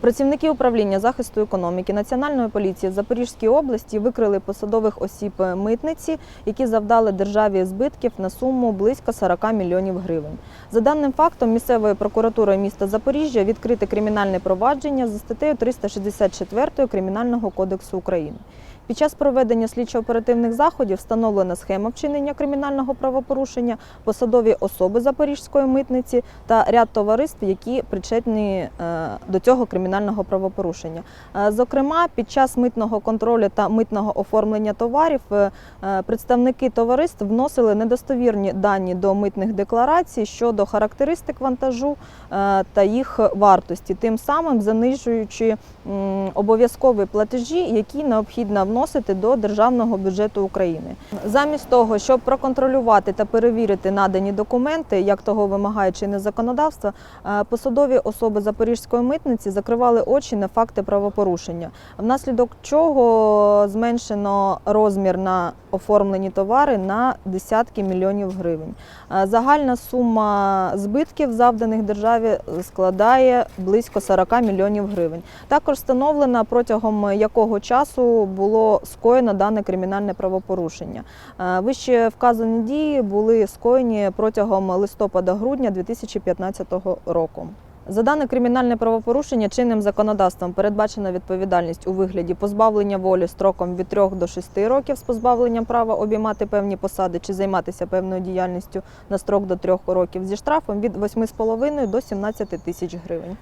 Працівники управління захисту економіки Національної поліції в Запорізькій області викрили посадових осіб митниці, які завдали державі збитків на суму близько 40 мільйонів гривень. За даним фактом, місцевою прокуратурою міста Запоріжжя відкрите кримінальне провадження за статтею 364 Кримінального кодексу України. Під час проведення слідчо-оперативних заходів встановлена схема вчинення кримінального правопорушення, посадові особи Запорізької митниці та ряд товариств, які причетні е, до цього кримінального правопорушення. Е, Зокрема, під час митного контролю та митного оформлення товарів е, представники товариств вносили недостовірні дані до митних декларацій щодо характеристик вантажу та їх вартості, тим самим занижуючи обов'язкові платежі, які необхідно вносити до державного бюджету України. Замість того, щоб проконтролювати та перевірити надані документи, як того вимагає чинне законодавство, е, посадові особи Запорізької митниці закривали очі на факти правопорушення, внаслідок чого зменшено розмір на оформлені товари на десятки мільйонів гривень. Е, Загальна сума збитків, завданих державі, складає близько 40 мільйонів гривень. Також встановлено протягом якого часу було скоєно дане кримінальне правопорушення. Е, Вище вказані дії були скоєні протягом листопада-грудня 2015 року. За дане кримінальне правопорушення чинним законодавством передбачена відповідальність у вигляді позбавлення волі строком від 3 до 6 років з позбавленням права обіймати певні посади чи займатися певною діяльністю на строк до 3 років зі штрафом від 8,5 до 17 тисяч гривень.